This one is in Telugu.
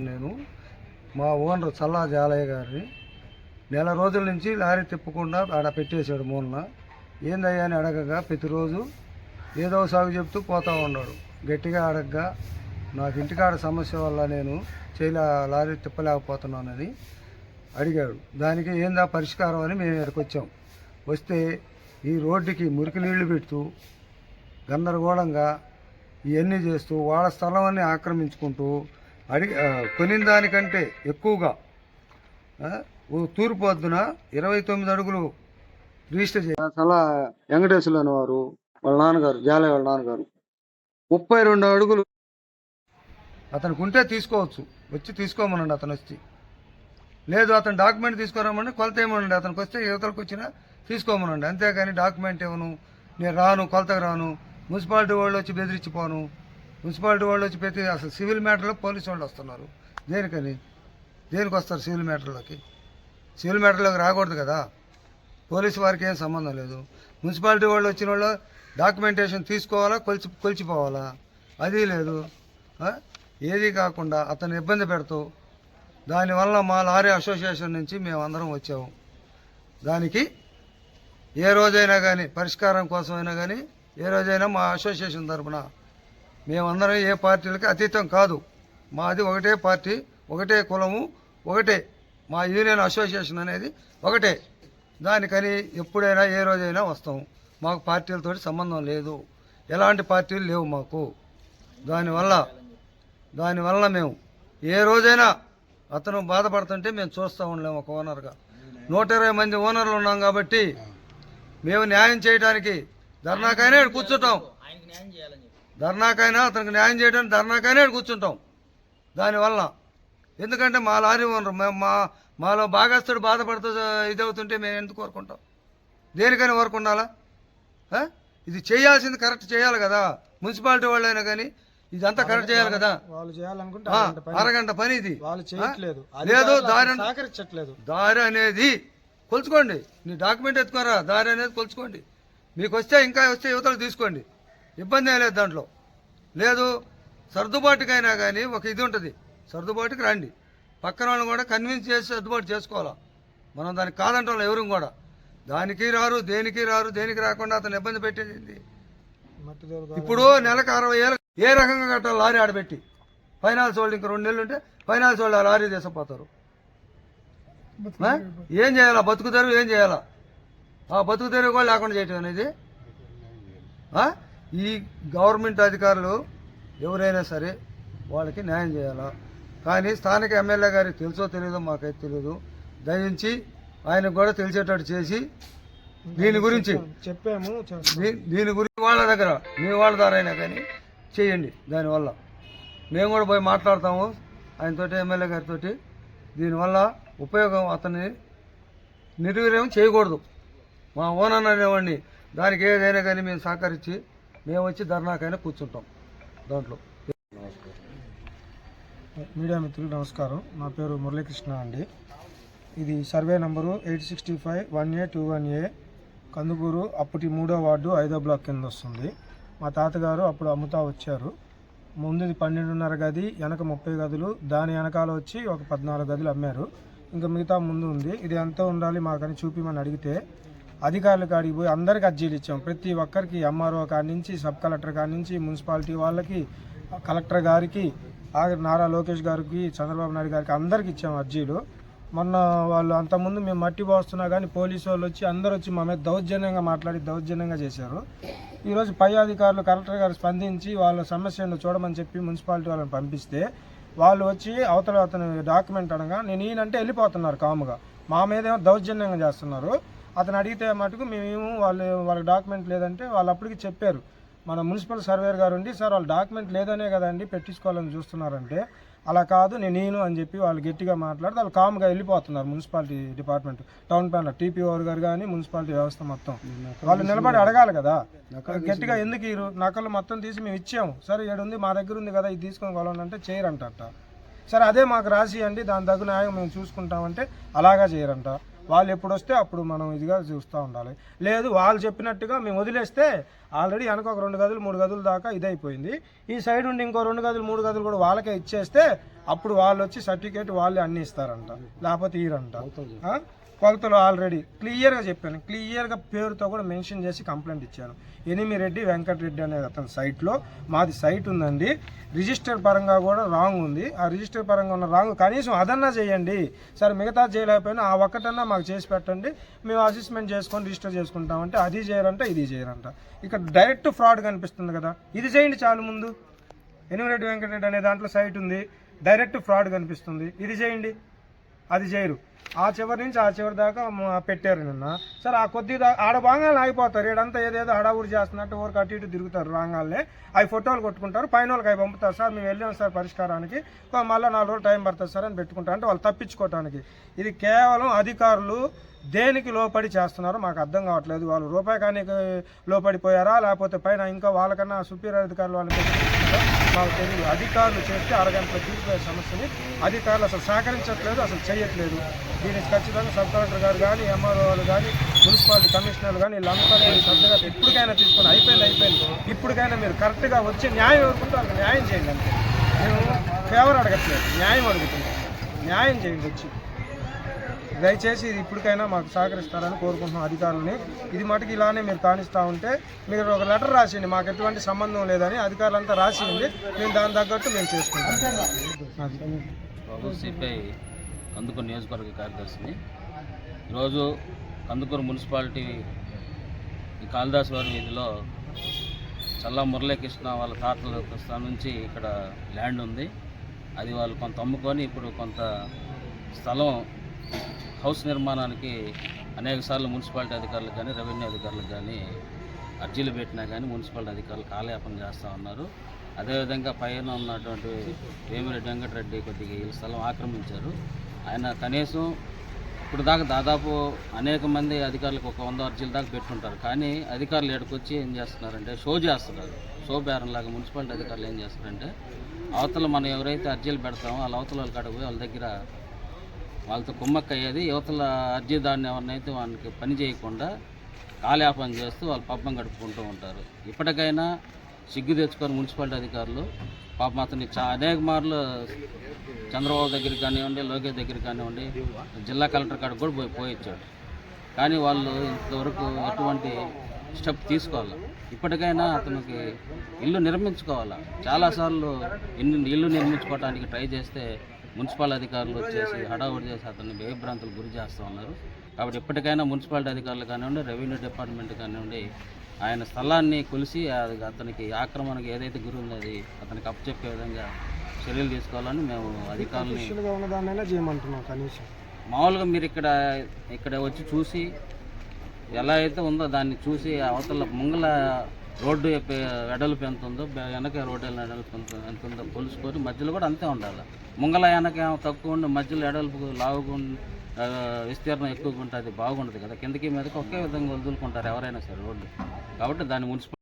చేశాను నేను. మా ఓనర్ చల్లా జాలయ్య గారిని. నెల రోజుల నుంచి లారీ తిప్పకుండా ఆడ పెట్టేశాడు మూలన. ఏందయ్యా అని అడగగా ప్రతిరోజు ఏదో సాగు చెప్తూ పోతూ ఉన్నాడు. గట్టిగా అడగగా నాకు ఇంటికాడ సమస్య వల్ల నేను చేయలే లారీ తిప్పలేకపోతున్నానని అడిగాడు. దానికి ఏందా పరిష్కారం అని మేము ఇక్కడికి వచ్చాం. వస్తే ఈ రోడ్డుకి మురికి నీళ్ళు పెడుతూ గందరగోళంగా ఇవన్నీ చేస్తూ వాళ్ళ స్థలాన్ని ఆక్రమించుకుంటూ అడిగి కొనిన దానికంటే ఎక్కువగా తూర్పు వద్దున ఇరవై తొమ్మిది అడుగులు రిజిస్టర్ చేయ చాలా వెంకటేశ్వరులు అనేవారు వాళ్ళ నాన్నగారు జాలయ్య వాళ్ళ నాన్నగారు. ముప్పై రెండు అడుగులు. అతనికి ఉంటే తీసుకోవచ్చు వచ్చి తీసుకోమనండి అతను వచ్చి. లేదు అతను డాక్యుమెంట్ తీసుకురామని కొలత ఏమనండి? అతనికి వస్తే యువతలకు వచ్చినా తీసుకోమనండి. అంతేగాని డాక్యుమెంట్ ఇవ్వను నేను రాను కొలతకు రాను మున్సిపాలిటీ వాళ్ళు వచ్చి బెదిరించిపోను మున్సిపాలిటీ వాళ్ళు వచ్చి ప్రతి అసలు సివిల్ మ్యాటర్లో పోలీసు వాళ్ళు వస్తున్నారు. దేనికని? దేనికి వస్తారు సివిల్ మ్యాటర్లోకి? సివిల్ మ్యాటర్లోకి రాకూడదు కదా. పోలీసు వారికి ఏం సంబంధం లేదు. మున్సిపాలిటీ వాళ్ళు వచ్చిన వాళ్ళు డాక్యుమెంటేషన్ తీసుకోవాలా కొలిచి కొలిచిపోవాలా? అది లేదు. ఏది కాకుండా అతను ఇబ్బంది పెడుతూ దానివల్ల మా లారీ అసోసియేషన్ నుంచి మేమందరం వచ్చాము. దానికి ఏ రోజైనా కానీ పరిష్కారం కోసమైనా కానీ ఏ రోజైనా మా అసోసియేషన్ తరపున మేమందరం ఏ పార్టీలకి అతీతం కాదు. మాది ఒకటే పార్టీ ఒకటే కులము ఒకటే మా యూనియన్ అసోసియేషన్ అనేది ఒకటే. దానికని ఎప్పుడైనా ఏ రోజైనా వస్తాము మాకు పార్టీలతో సంబంధం లేదు. ఎలాంటి పార్టీలు లేవు మాకు. దానివల్ల దానివల్ల మేము ఏ రోజైనా అతను బాధపడుతుంటే మేము చూస్తూ ఉండలేము ఒక ఓనర్గా. నూట ఇరవై మంది ఓనర్లు ఉన్నాం కాబట్టి మేము న్యాయం చేయడానికి ధర్నాకైనా కూర్చుంటాం. ధర్నాకైనా అతనికి న్యాయం చేయడానికి ధర్నాకైనా కూర్చుంటాం. దానివల్ల ఎందుకంటే మా లారీ ఓనర్ మేము మా మాలో భాగస్తుడు బాధపడుతూ ఇదవుతుంటే మేము ఎందుకు కోరుకుంటాం? దేనికైనా వరకు ఉండాలా? ఆ? ఇది చేయాల్సింది కరెక్ట్ చేయాలి కదా. మున్సిపాలిటీ వాళ్ళైనా కానీ ఇదంతా కరెక్ట్ చేయాలి కదా. వాళ్ళు చేయాలనుకుంటే అరగంట పని. ఇది. వాళ్ళు చేయట్లేదు? లేదు దారి సహకరించట్లేదు దారి అనేది కొలుచుకోండి. నీ డాక్యుమెంట్ ఎత్తుకోరా? దారి అనేది కొలుచుకోండి. మీకు వస్తే ఇంకా వస్తే యువతలు తీసుకోండి. ఇబ్బంది ఏం లేదు దాంట్లో. లేదు సర్దుబాటుకైనా కానీ ఒక ఇది ఉంటుంది. సర్దుబాటుకి రండి. పక్కన వాళ్ళని కూడా కన్విన్స్ చేసి సర్దుబాటు చేసుకోవాలా? మనం దానికి కాదంటాం ఎవరు కూడా. దానికి రారు దేనికి రారు దేనికి రాకుండా అతను ఇబ్బంది పెట్టేది ఇప్పుడు నెలకు అరవై ఏళ్ళు ఏ రకంగా కట్టాలి లారీ ఆడబెట్టి? ఫైనాన్స్ వాళ్ళు ఇంకా రెండు నెలలు ఉంటే ఫైనాన్స్ వాళ్ళు ఆ లారీ తీసుకుపోతారు? ఏం చేయాలా? బతుకు తెరువు ఏం చేయాలా? ఆ బతుకు తెరువు కూడా లేకుండా చేయటం అనేది? ఈ గవర్నమెంట్ అధికారులు ఎవరైనా సరే వాళ్ళకి న్యాయం చేయాలా? కానీ స్థానిక ఎమ్మెల్యే గారికి తెలుసో తెలియదో మాకైతే తెలియదు దయించి ఆయనకు కూడా తెలిసేటట్టు చేసి దీని గురించి చెప్పాము దీని గురించి వాళ్ళ దగ్గర మీ వాళ్ళ ద్వారా అయినా కానీ చేయండి దానివల్ల. మేము కూడా పోయి మాట్లాడతాము ఆయనతోటి ఎమ్మెల్యే గారితో దీనివల్ల ఉపయోగం అతన్ని నిర్వీర్యం చేయకూడదు. మా ఓనర్ అనేవాడిని దానికి ఏదైనా కానీ మేము సహకరించి మేము వచ్చి ధర్నాకైనా కూర్చుంటాం దాంట్లో. మీడియా మిత్రులు నమస్కారం. నా పేరు మురళీకృష్ణ అండి. ఇది survey number eight sixty five one A two one A Kandukur అప్పటి మూడో వార్డు ఐదో బ్లాక్ కింద వస్తుంది. మా తాతగారు అప్పుడు అమ్ముతా వచ్చారు. ముందుది పన్నెండున్నర గది వెనక ముప్పై గదులు దాని వెనకాల వచ్చి ఒక పద్నాలుగు గదులు అమ్మారు. ఇంకా మిగతా ముందు ఉంది. ఇది ఎంత ఉండాలి మాకని చూపిమని అడిగితే అధికారుల కాడికి పోయి అందరికి అర్జీలు ఇచ్చాం. ప్రతి ఒక్కరికి ఎంఆర్ఓ కాడి నుంచి సబ్ కలెక్టర్ కాడి నుంచి మున్సిపాలిటీ వాళ్ళకి కలెక్టర్ గారికి నారా లోకేష్ గారికి చంద్రబాబు నాయుడు గారికి అందరికి ఇచ్చాం అర్జీలు. మొన్న వాళ్ళు అంతకుముందు మేము మట్టి పోస్తున్నా కానీ పోలీసు వాళ్ళు వచ్చి అందరూ వచ్చి మా మీద దౌర్జన్యంగా మాట్లాడి దౌర్జన్యంగా చేశారు. ఈరోజు పై అధికారులు కలెక్టర్ గారు స్పందించి వాళ్ళ సమస్యను చూడమని చెప్పి మున్సిపాలిటీ వాళ్ళని పంపిస్తే వాళ్ళు వచ్చి అవతల అతను డాక్యుమెంట్ అనగా నేను ఈయనంటే వెళ్ళిపోతున్నారు కాముగా. మా మీద ఏమో దౌర్జన్యంగా చేస్తున్నారు. అతను అడిగితే మటుకు మేము వాళ్ళు వాళ్ళ డాక్యుమెంట్ లేదంటే వాళ్ళు అప్పటికి చెప్పారు. మన మున్సిపల్ సర్వేర్ గారు ఉండి సార్ వాళ్ళు డాక్యుమెంట్ లేదనే కదండి పెట్టించుకోవాలని చూస్తున్నారంటే అలా కాదు నేను నేను అని చెప్పి వాళ్ళు గట్టిగా మాట్లాడితే వాళ్ళు కామ్గా వెళ్ళిపోతున్నారు మున్సిపాలిటీ డిపార్ట్మెంట్ టౌన్ ప్లానర్ టీపీఓర్ గారు కానీ మున్సిపాలిటీ వ్యవస్థ మొత్తం. వాళ్ళు నిలబడి అడగాలి కదా. గట్టిగా ఎందుకు ఇరు నకలు మొత్తం తీసి మేము ఇచ్చాము. సరే ఏడు ఉంది మా దగ్గర ఉంది కదా ఇది తీసుకొని కొలండి అంటే చేయరంట సరే అదే మాకు రాసి అండి దాని తగు న్యాయం మేము చూసుకుంటామంటే అలాగా చేయరంట. వాళ్ళు ఎప్పుడు వస్తే అప్పుడు మనం ఇదిగా చూస్తూ ఉండాలి. లేదు వాళ్ళు చెప్పినట్టుగా మేము వదిలేస్తే ఆల్రెడీ వెనక ఒక రెండు గదులు మూడు గదుల దాకా ఇదైపోయింది. ఈ సైడ్ ఉండి ఇంకో రెండు గదులు మూడు గదులు కూడా వాళ్ళకే ఇచ్చేస్తే అప్పుడు వాళ్ళు వచ్చి సర్టిఫికేట్ వాళ్ళే అన్ని ఇస్తారంట. లేకపోతే ఆ? కొలతలు ఆల్రెడీ క్లియర్గా చెప్పాను. క్లియర్గా పేరుతో కూడా మెన్షన్ చేసి కంప్లైంట్ ఇచ్చాను. ఎనిమిరెడ్డి వెంకటరెడ్డి అనే అతని సైట్లో మాది సైట్ ఉందండి. రిజిస్టర్ పరంగా కూడా రాంగ్ ఉంది. ఆ రిజిస్టర్ పరంగా ఉన్న రాంగ్ కనీసం అదన్నా చేయండి. సరే మిగతా చేయలేకపోయినా ఆ ఒక్కటన్నా మాకు చేసి పెట్టండి. మేము అసెస్మెంట్ చేసుకొని రిజిస్టర్ చేసుకుంటామంటే అది చేయాలంట ఇది చేయాలంట ఇక్కడ డైరెక్ట్ ఫ్రాడ్ కనిపిస్తుంది కదా. ఇది చేయండి చాలు ముందు. ఎనిమిరెడ్డి వెంకటరెడ్డి అనే దాంట్లో సైట్ ఉంది. డైరెక్ట్ ఫ్రాడ్ కనిపిస్తుంది. ఇది చేయండి. అది చేయరు. ఆ చివరి నుంచి ఆ చివరి దాకా పెట్టారు నిన్న. సరే ఆ కొద్ది ఆడ భాగాలు ఆగిపోతారు. ఈడంతా ఏదేదో హడావుడి చేస్తున్నట్టు ఊరికి అటు ఇటు తిరుగుతారు రాగానే అవి ఫోటోలు కొట్టుకుంటారు పైన వాళ్ళకి అవి పంపుతారు. సార్ మేము వెళ్ళాం సార్ పరిష్కారానికి. మళ్ళీ నాలుగు రోజులు టైం పడుతుంది సార్ అని పెట్టుకుంటారు అంటే వాళ్ళు తప్పించుకోవటానికి ఇది కేవలం అధికారులు దేనికి లోపడి చేస్తున్నారో మాకు అర్థం కావట్లేదు. వాళ్ళు రూపాయి కానీ లోపడిపోయారా లేకపోతే పైన ఇంకా వాళ్ళకన్నా సుపీరియర్ అధికారులు వాళ్ళు పెట్టుకుంటున్నారో మాకు తెలియదు. అధికారులు చేస్తే అరగంటలో తీరిపోయే సమస్యని అధికారులు అసలు సహకరించట్లేదు అసలు చేయట్లేదు. దీనికి ఖచ్చితంగా సబ్ కలెక్టర్ గారు కానీ ఎంఆర్ఓ వాళ్ళు కానీ మున్సిపాలిటీ కమిషనర్లు కానీ వీళ్ళంతా మీరు శ్రద్ధగా ఎప్పటికైనా తీసుకొని అయిపోయింది అయిపోయింది. ఇప్పటికైనా మీరు కరెక్ట్గా వచ్చి న్యాయం ఎవరుకుంటే వాళ్ళకి న్యాయం చేయండి అంతే. మేము ఫేవర్ అడగట్లేదు న్యాయం అడుగుతున్నాం. న్యాయం చేయండి వచ్చి. దయచేసి ఇది ఇప్పటికైనా మాకు సహకరిస్తారని కోరుకుంటున్నాం అధికారులని. ఇది మటుకు ఇలానే మీరు కానిస్తూ ఉంటే మీరు ఒక లెటర్ రాసేయండి మాకు ఎటువంటి సంబంధం లేదని అధికారులంతా రాసింది మేము దాని తగ్గట్టు మేము చేసుకుంటాం. సిపిఐ కందుకూరు నియోజకవర్గ కార్యదర్శిని ఈరోజు కందుకూరు మున్సిపాలిటీ ఈ కాళిదాస్ వారి వీధిలో చల్లా మురళీకృష్ణ వాళ్ళ తాతల స్థానం నుంచి ఇక్కడ ల్యాండ్ ఉంది. అది వాళ్ళు కొంత అమ్ముకొని ఇప్పుడు కొంత స్థలం హౌస్ నిర్మాణానికి అనేక సార్లు మున్సిపాలిటీ అధికారులకు కానీ రెవెన్యూ అధికారులకు కానీ అర్జీలు పెట్టినా కానీ మున్సిపాలిటీ అధికారులు కాలయాపన చేస్తూ ఉన్నారు. అదేవిధంగా పైన ఉన్నటువంటి వేమిరెడ్డి వెంకటరెడ్డి కొద్దిగా ఈ స్థలం ఆక్రమించారు. ఆయన కనీసం ఇప్పుడు దాకా దాదాపు అనేక మంది అధికారులకు ఒక వంద అర్జీల దాకా పెట్టుకుంటారు కానీ అధికారులు ఎక్కడికొచ్చి ఏం చేస్తున్నారంటే షో చేస్తున్నారు. షో బేరం లాగా మున్సిపాలిటీ అధికారులు ఏం చేస్తారంటే అవతల మనం ఎవరైతే అర్జీలు పెడతామో వాళ్ళ అవతల వాళ్ళ కాడ పోయి వాళ్ళ దగ్గర వాళ్ళతో కుమ్మక్క అయ్యేది యువతల అర్జీదారుని ఎవరినైతే వాళ్ళకి పని చేయకుండా కాలయాపన చేస్తూ వాళ్ళు పబ్బం గడుపుకుంటూ ఉంటారు. ఇప్పటికైనా సిగ్గు తెచ్చుకొని మున్సిపాలిటీ అధికారులు పాపం అతన్ని చా అనేక మార్లు చంద్రబాబు దగ్గరికి కానివ్వండి లోకేష్ దగ్గరికి కానివ్వండి జిల్లా కలెక్టర్ కాడ కూడా పోయి పోయిచ్చాడు. కానీ వాళ్ళు ఇంతవరకు ఎటువంటి స్టెప్ తీసుకోవాలి? ఇప్పటికైనా అతనికి ఇల్లు నిర్మించుకోవాలి? చాలాసార్లు ఇల్లు ఇల్లు నిర్మించుకోవడానికి ట్రై చేస్తే మున్సిపల్ అధికారులు వచ్చేసి హడావుడి చేసి అతన్ని భయభ్రాంతులు గురి చేస్తూ ఉన్నారు. కాబట్టి ఇప్పటికైనా మున్సిపాలిటీ అధికారులు కానివ్వండి రెవెన్యూ డిపార్ట్మెంట్ కానివ్వండి ఆయన స్థలాన్ని కొలిసి అది అతనికి ఆక్రమణకు ఏదైతే గురి ఉందో అది అతనికి అప్పచెప్పే విధంగా చర్యలు తీసుకోవాలని మేము అధికారులని ఉన్నదాన్నైనా చేయమంటున్నాం కనీసం. మామూలుగా మీరు ఇక్కడ ఇక్కడ వచ్చి చూసి ఎలా అయితే ఉందో దాన్ని చూసి అవతల ముంగల రోడ్డు వెడల్పు ఎంత ఉందో వెనక రోడ్డు వెడల్పు ఎంత ఎంత ఉందో కొలుసుకొని మధ్యలో కూడా అంతే ఉండాలి. ముంగల వెనక తక్కువ ఉండి మధ్యలో ఎడల్పు లావుగా విస్తీర్ణం ఎక్కువగా ఉంటుంది బాగుండదు కదా. కిందకి మీదకి ఒకే విధంగా వదులుకుంటారు ఎవరైనా సరే రోడ్డు కాబట్టి దాన్ని మున్సిపల్